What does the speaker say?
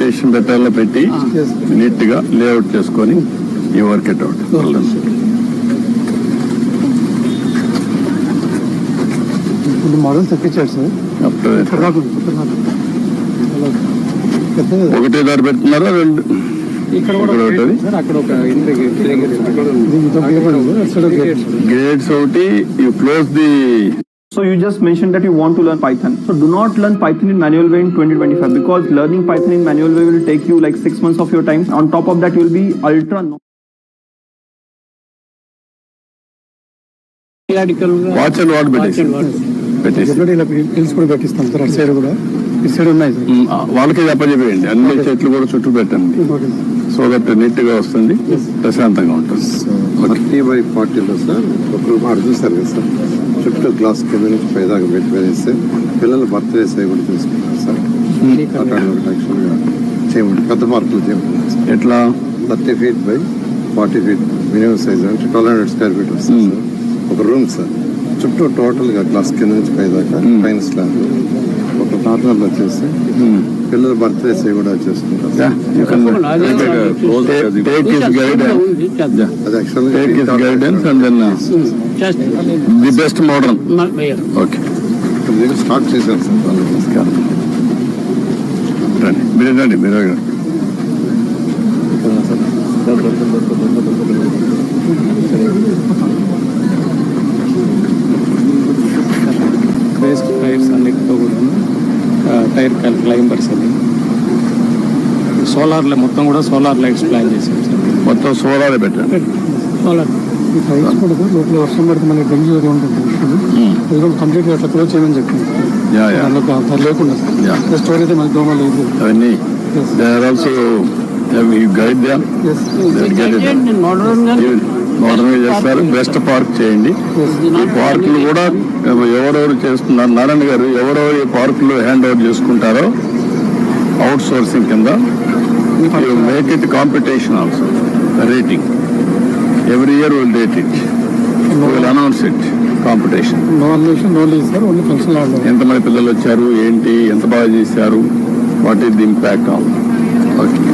Decoration పెట్టాలో పెట్టి నీట్గా లేఅవుట్ చేసుకొని ఈ వర్క్ ఇట్ అవుట్ మోడల్ తగ్గించాడు సార్ ఒకటే దారి పెడుతున్నారా రెండు. గేట్స్ ఒకటి you close the So you just mentioned that you want to learn Python. So do not learn Python in manual way in 2025 because learning Python in manual way will take you like six months of your time. On top of that, you will be ultra. Watch and what పెట్టేసి పెట్టేసి ఎక్కడ ఇలా hills కూడా పెట్టిస్తాం sir అటు side కూడా ఇటు side ఉన్నాయి sir ఉమ్, ఆ, వాళ్ళకి చెప్పజెప్పేయండి అన్ని చెట్లు కూడా చుట్టూ పెట్టండి. సో దట్ నీట్గా వస్తుంది ప్రశాంతంగా ఉంటుంది థర్టీ బై ఫార్టీలో సార్ సార్ చుట్టూ గ్లాస్ కింద నుంచి పైదాకా పెట్టి వేస్తే పిల్లల బర్త్డేస్ అవి కూడా తీసుకుంటారు సార్. ఒకటి యాక్చువల్గా చేయమండి పెద్ద మార్కులు చేయమంటారు సార్. ఎట్లా? Thirty feet by forty feet minimum size అంటే ట్వెల్వ్ హండ్రెడ్ స్క్వేర్ ఫీట్ వస్తుంది సార్. ఒక రూమ్ సార్. చుట్టూ టోటల్గా గ్లాస్ కింద నుంచి పైదాకా పైన స్లాబ్. ఒక కార్నర్లో వచ్చేసి పిల్లల బర్త్డేస్ కూడా చేసుకుంటారు. The best modern okay start చేశారు సార్ మీరు రండి మీరు రండి. బేస్డ్ అన్నిటితో కూడా టైర్ క్లైంబర్స్ అని సోలార్ మొత్తం కూడా సోలార్ లైట్స్ ప్లాన్ చేసాం సార్ మొత్తం సోలారే పెట్టండి సోలార్ ఈ కూడా సార్ లోపల వర్షం పడితే మళ్ళీ డెంగ్యూ అది ఉంటుంది అది కూడా కంప్లీట్గా అట్లా క్లోజ్ చేయమని చెప్పింది యా యా దానిలో దాని లేకుండా. సార్ స్టోర్ అయితే మనకి దోమ లేదు అవన్నీ Yes. They are also guide the as modern చేస్తారు బెస్ట్ పార్క్ చేయండి. ఈ పార్కులు కూడా ఎవరెవరు చేస్తున్నారు? నారాయణ గారు ఎవరెవరు ఈ పార్కులు హ్యాండ్ ఓవర్ చేసుకుంటారో అవుట్ సోర్సింగ్ కింద make it competition also rating every year will date it will announce it competition ఎంతమంది పిల్లలు వచ్చారు? ఏంటి? ఎంత బాగా చేశారు? What is the impact of okay